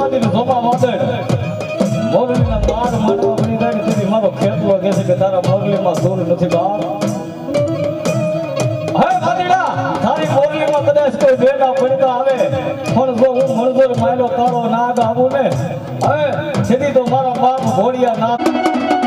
ફૂલમાંથી ધોમા વાદળ મોરલીના માર મારવા મળી જાય તેથી મારો ખેતલો કહે છે કે તારા મોરલીમાં સૂર નથી બાપ હે ભાદીડા તારી કદાચ કોઈ ભેગા પડતા આવે, પણ જો માયલો કાળો નાગ આવું ને હવે સીધી તો મારા બાપ ઘોડિયા નાગ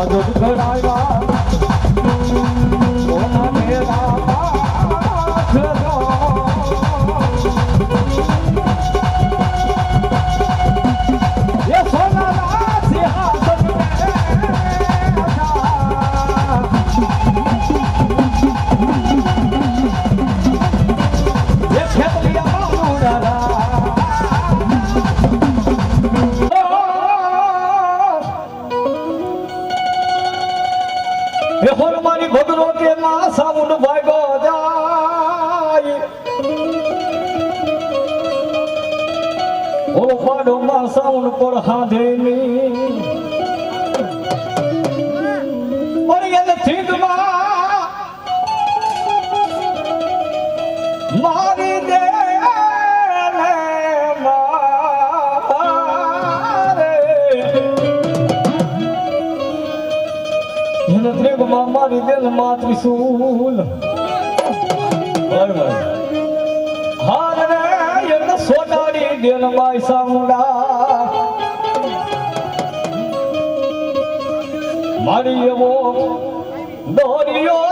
ઘેરા માધવ ઓલો પાડો માં સાઉન્ડ પર હાથે ની પણ એને થીગમાં મારી દે મારે. દેલ માતૃ સૂલ સોનારી દેલ માય સામુડા મારી એવો દોરિયો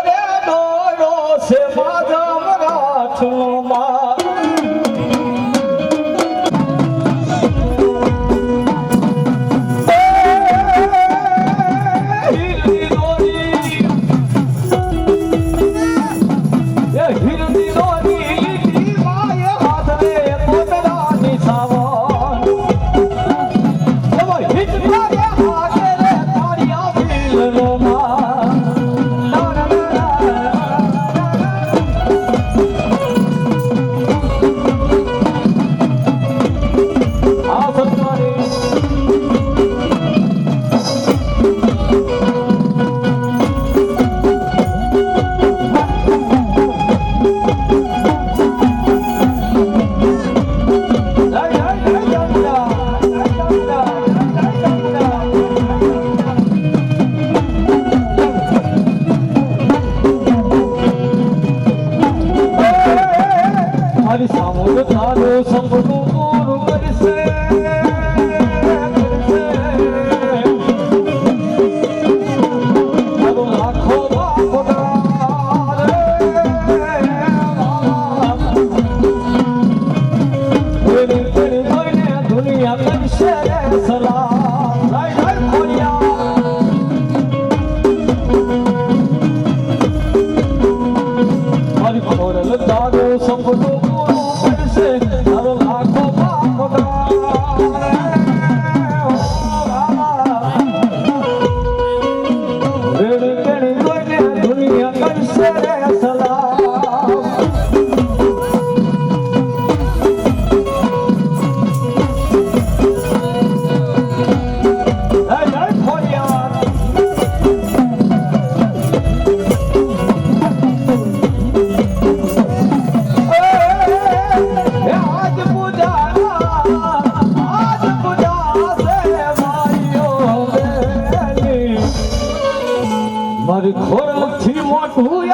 ખોરથી મોટું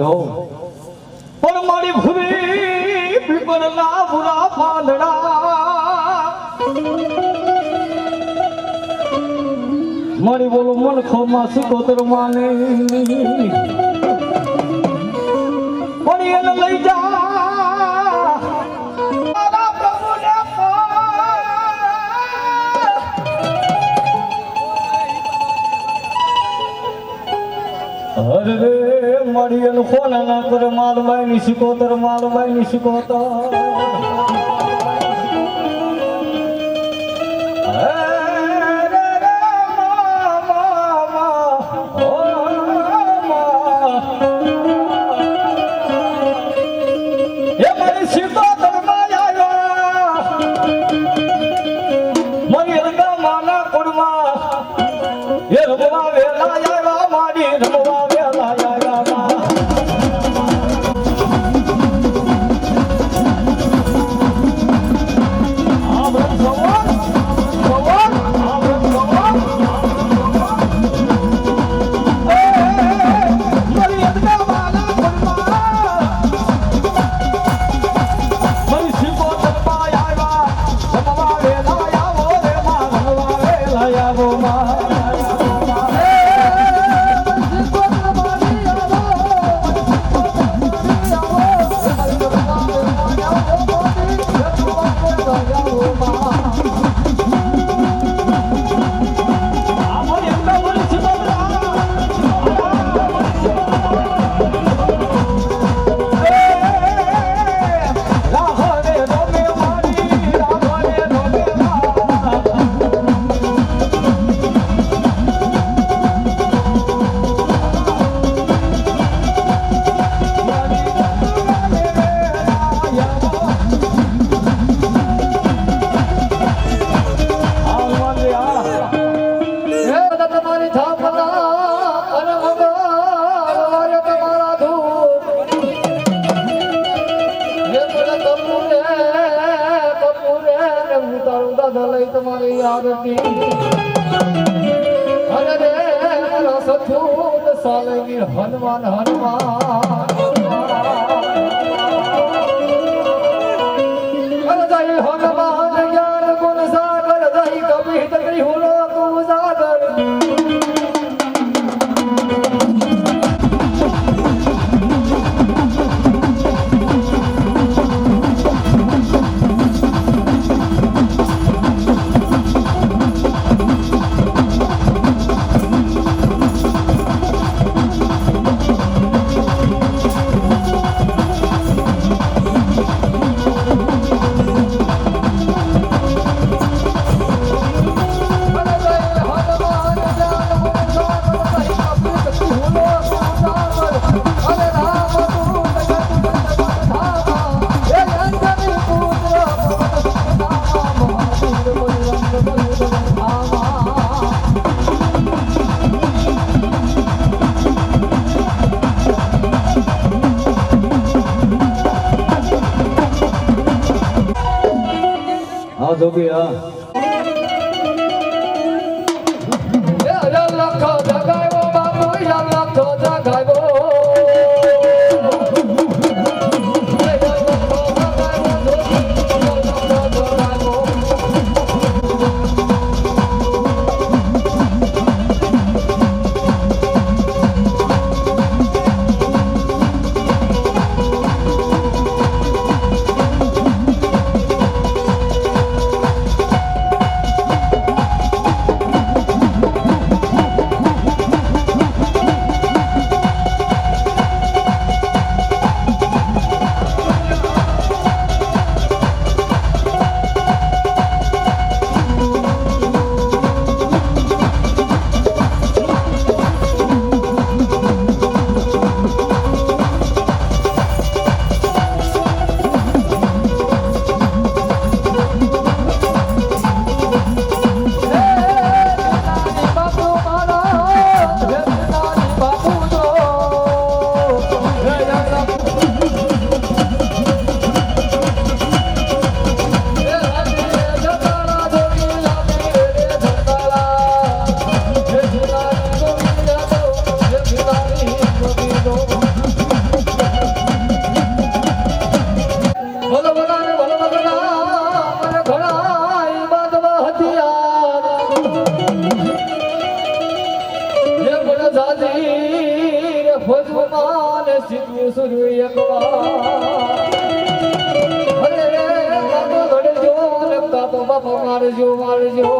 જાઓ. પણ મારી ભૂરી પીપળના ભૂરા પાંદડા. મારી બોલો મન ખોમાં સુકોતર માને પણ એને લઈ જા મારી એનું ફોન ના કરે માલબાઈ ની શીખોતર માલબાઈ ની શીખોતર માના એ રમવા તમારી આરતી. અને રસ રસથું સાલવીર હનુમાન હનુમાન. હનુમાન જ્ઞાન ગુણ સાગર દહી કબીર તગડી હુલો. હા જોગી હાજરી રે ભગવાન સીધું સુરુ એકવાર અરે રે મારજો મારજો.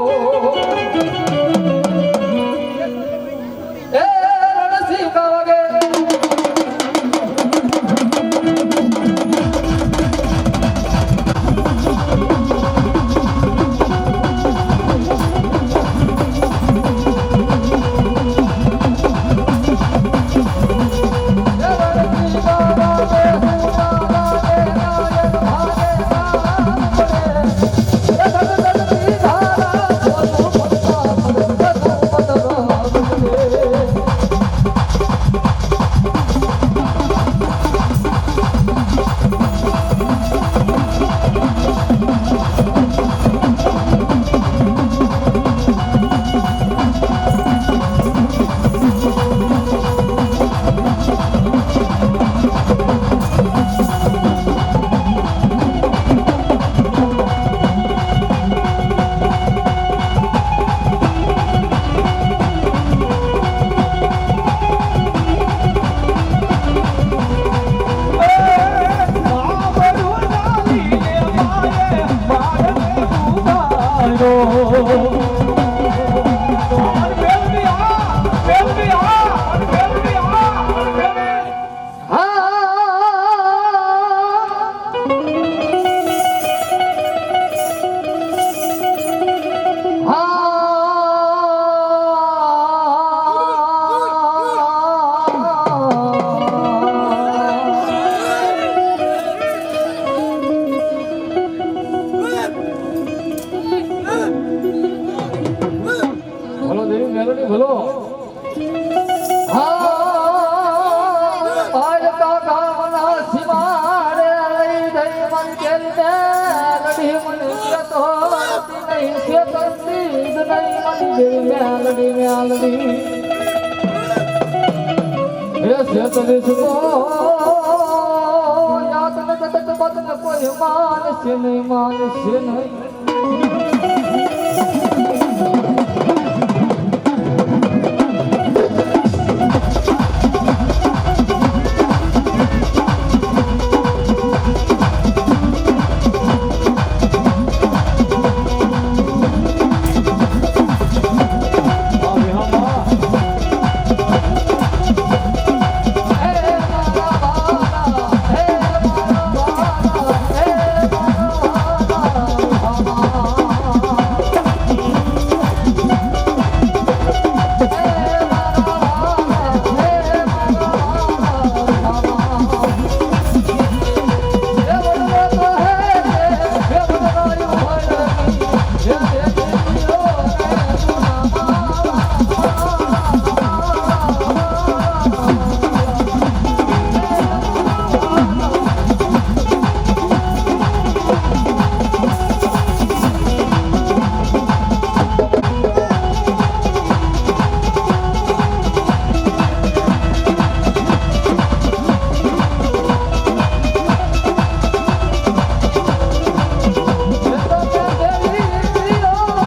કોઈ માનશે નહીં માનશે નહીં